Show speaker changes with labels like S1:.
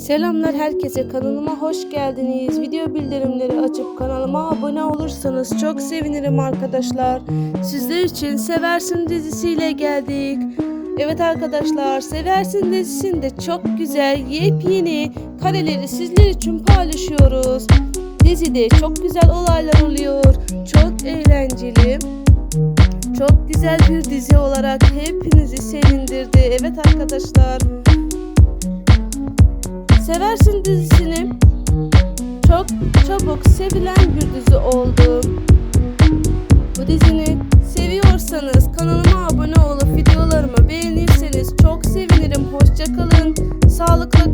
S1: Selamlar herkese kanalıma hoş geldiniz. Video bildirimleri açıp kanalıma abone olursanız çok sevinirim arkadaşlar. Sizler için Seversin dizisiyle geldik. Evet arkadaşlar Seversin dizisinde çok güzel yepyeni kareleri sizler için paylaşıyoruz. Dizide çok güzel olaylar oluyor. Çok eğlenceli. Çok güzel bir dizi olarak hepinizi sevindirdi. Evet arkadaşlar. Seversin dizisini. Çok çabuk sevilen bir dizi oldu. Bu dizini seviyorsanız kanalıma abone olup videolarımı beğenirseniz çok sevinirim. Hoşçakalın. Sağlıklı